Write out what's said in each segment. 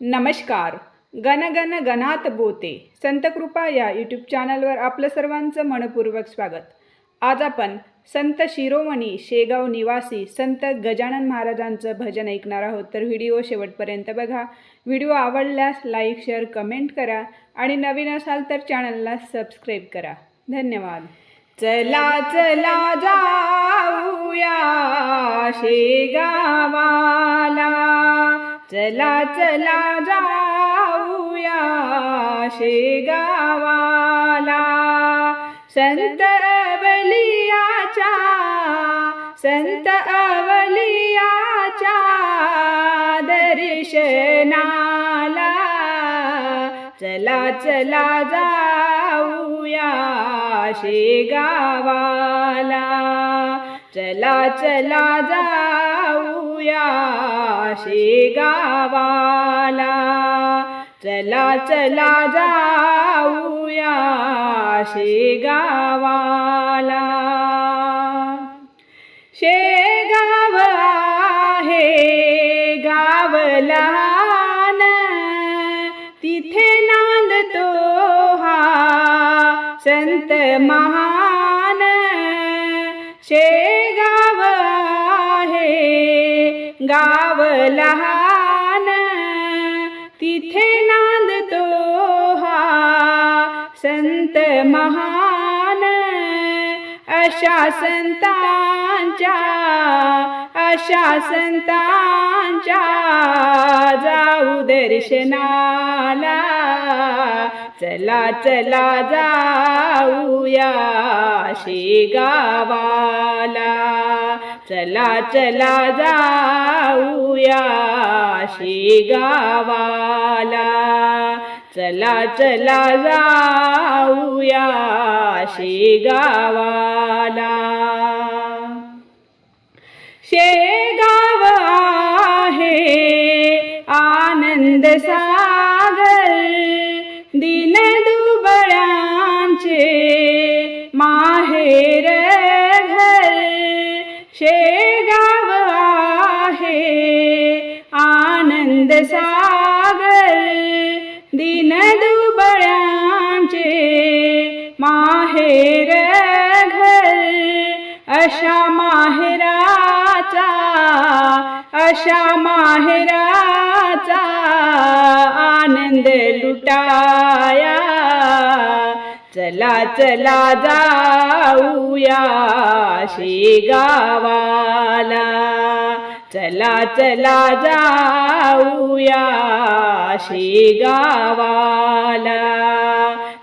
नमस्कार. Gun gun गणात बोते. संतकृपा या यूट्यूब चॅनलवर आपलं सर्वांचं मनपूर्वक स्वागत. आज आपण संत शिरोमणी शेगाव निवासी संत गजानन महाराजांचं भजन ऐकणार आहोत. तर व्हिडिओ शेवटपर्यंत बघा. व्हिडिओ आवडल्यास लाईक शेअर कमेंट करा आणि नवीन असाल तर चॅनलला सबस्क्राईब करा. धन्यवाद. चला चला जाऊया शेगावाला. चला चला जाऊया शेगावाला. संत अवलियाच्या संत अवलियाच्या दर्शनाला. चला चला जाऊया शेगावाला. चला चला जाऊया शेगावाला. चला चला जाऊया शेगावाला. शेगाव आहे गावला लहान. तिथे नांदतो हा संत महान. शे गाव लहान तिथे नांदतो हा संत महान. अशा संतांच्या अशा संतांच्या जाऊ दर्शनाला चला चला जाऊया शेगावाला. चला चला जाऊया शेगावाला. चला चला जाऊया शेगावाला. शेगाव आहे आनंद सा सागर दिन दुबळ्यांचे माहेर घर अशा माहेराचा अशा माहेराचा आनंद लुटाया. चला चला जाऊया शेगावाला. चला चला जाऊया शेगावाला.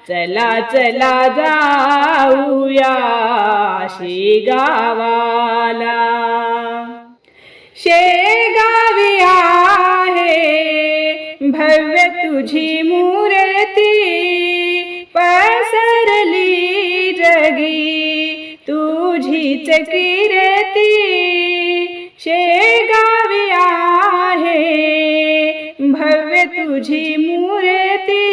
चला चला जाऊया शेगावाला. शेगावी आहे भव्य तुझी मूर्ती. पसरली जगी तुझीच चकीरती तुझी मूर्ती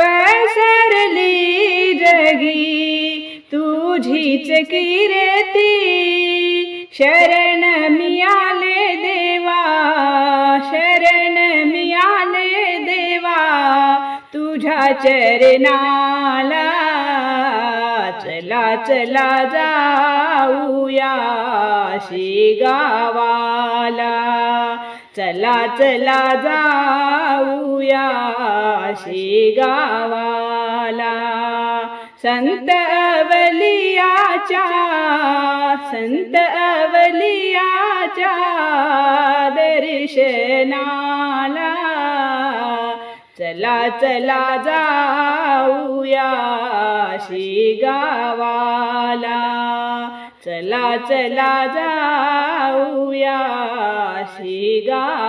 पसरली जगी तुझीच किरती शरण मियाले देवा शरण मियाले देवा तुझ्या चरणाला चला चला जाऊया शिगावाला. चला चला जाऊया शेगावाला. संत अवलियाच्या संत अवलियाच्या दर्शन चला चला जाऊया शेगावाला. चला चला जाऊया शेगावाला.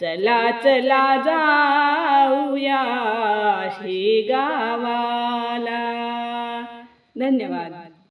चला चला जाऊया शेगावाला. धन्यवाद.